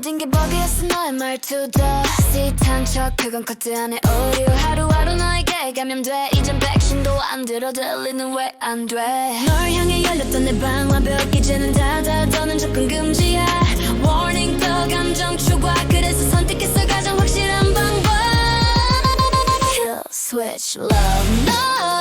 게 버그였어 너의 말투도. 스윗한 척 그건 커트 안에 오류. 하루하루 너에게 감염돼. 이젠 백신도 안 들어 들리는 왜 안 돼 널 향해 열렸던 내방 완벽 이제는 닫아. 더는 접근 금지야. Warning 또 감정 추가 그래서 선택했어 가장 확실한 방법. Kill switch love. 너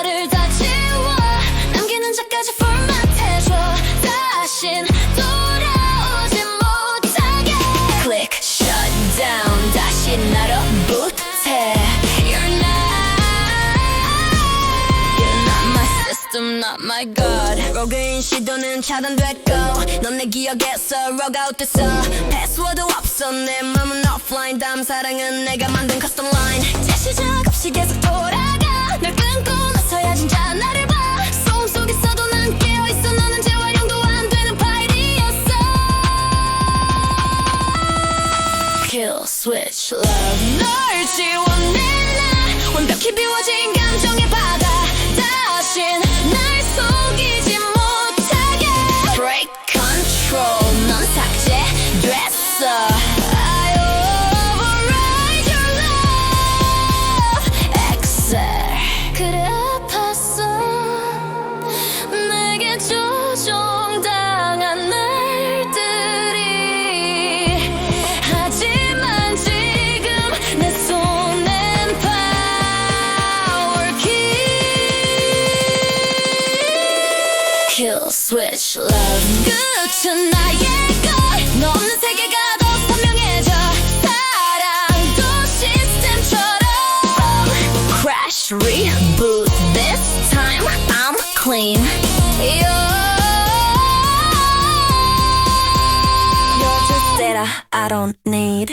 system not my god. 로그인 시도는 차단됐고 넌 내 기억에서 log out 됐어 패스워드 없어. 내 맘은 offline. 다음 사랑은 내가 만든 custom line. 제시작 없이 계속 돌아가. 널 끊고 나서야 진짜 나를 봐. 소음 속에서도 난 깨어있어. 너는 재활용도 안 되는 파일이었어. Kill switch love. 널 지워내라. 완벽히 switch love 끝은 나의 것 너는 세계가 더 선명해져 사랑도 시스템처럼 Crash reboot this time I'm clean You're You're just data I don't need